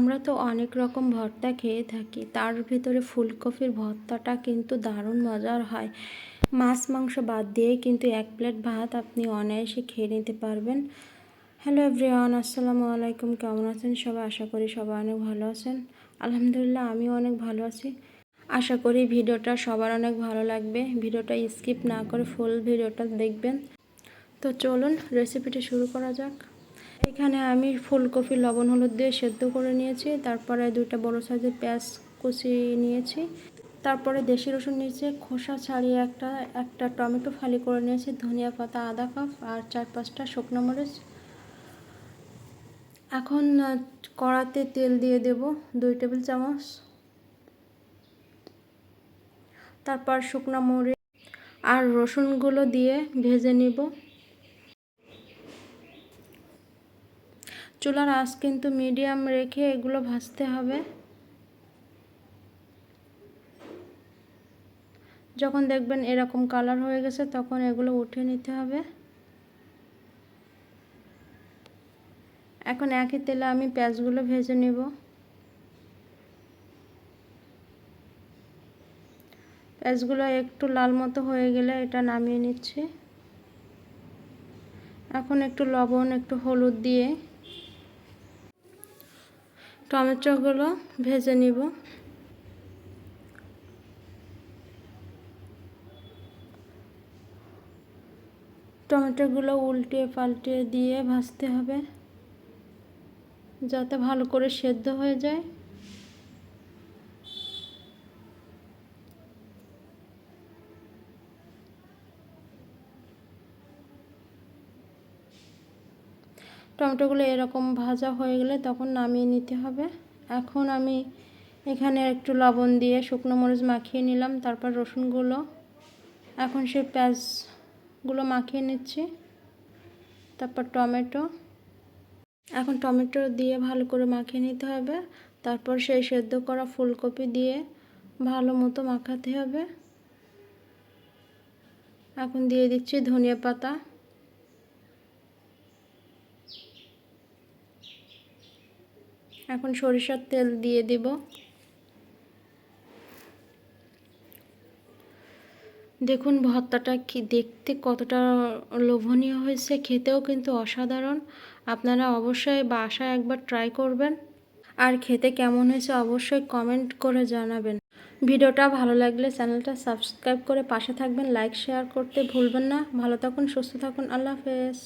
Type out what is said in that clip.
আমরা তো অনেক রকম ভর্তা খেয়ে থাকি। তার ভিতরে ফুলকপির ভর্তাটা কিন্তু দারুণ মজার হয়। মাছ, মাংস বাদ দিয়ে কিন্তু এক প্লেট ভাত আপনি অনায়াসে খেয়ে নিতে পারবেন। হ্যালো এভরিওয়ান, আসসালামু আলাইকুম। কেমন আছেন সবাই? আশা করি সবাই অনেক ভালো আছেন। আলহামদুলিল্লাহ, আমিও অনেক ভালো আছি। আশা করি ভিডিওটা সবার অনেক ভালো লাগবে। ভিডিওটা স্কিপ না করে ফুল ভিডিওটা দেখবেন। তো চলুন রেসিপিটি শুরু করা যাক। এখানে আমি ফুলকপি, লবণ, হলুদ দিয়ে সেদ্ধ করে নিয়েছি। তারপরে দুইটা বড় সাইজের পেঁয়াজ কুচি নিয়েছি। তারপরে দেশি রসুন নিয়েছি, খোসা ছাড়িয়ে একটা একটা টমেটো ফালি করে নিয়েছি, ধনিয়া পাতা আদা কাপ আর চার পাঁচটা শুকনো মরিচ। এখন কড়াতে তেল দিয়ে দেব দুই টেবিল চামচ। তারপর শুকনো মরিচ আর রসুনগুলো দিয়ে ভেজে নিব। চুলার আঁচ কিন্তু মিডিয়াম রেখে এগুলো ভাজতে হবে। যখন দেখবেন এরকম কালার হয়ে গেছে, তখন এগুলো উঠে নিতে হবে। এখন একই তেলে আমি পেঁয়াজগুলো ভেজে নেব। পেঁয়াজগুলো একটু লাল মতো হয়ে গেলে এটা নামিয়ে নিচ্ছি। এখন একটু লবণ, একটু হলুদ দিয়ে টমেটোগুলো ভেজে নিব। টমেটোগুলো উল্টে পাল্টে দিয়ে ভাজতে হবে, যাতে ভালো করে সেদ্ধ হয়ে যায়। টমেটোগুলো এরকম ভাজা হয়ে গেলে তখন নামিয়ে নিতে হবে। এখন আমি এখানে একটু লবণ দিয়ে শুকনো মরিচ মাখিয়ে নিলাম, তারপর রসুনগুলো। এখন সে পেঁয়াজগুলো মাখিয়ে নিচ্ছি, তারপর টমেটো। এখন টমেটো দিয়ে ভালো করে মাখিয়ে নিতে হবে, তারপর সেই সেদ্ধ করা ফুলকপি দিয়ে ভালো মতো মাখাতে হবে। এখন দিয়ে দিচ্ছি ধনিয়া পাতা। এখন সরিষার তেল দিয়ে দিব। দেখুন ভর্তাটা কি দেখতে কতটা লোভনীয় হয়েছে, খেতেও কিন্তু অসাধারণ। আপনারা অবশ্যই বাসায় একবার ট্রাই করবেন। আর খেতে কেমন হয়েছে অবশ্যই কমেন্ট করে জানাবেন। ভিডিওটা ভালো লাগলে চ্যানেলটা সাবস্ক্রাইব করে পাশে থাকবেন লাইক শেয়ার করতে ভুলবেন না। ভালো থাকুন, সুস্থ থাকুন, আল্লাহ হাফেজ।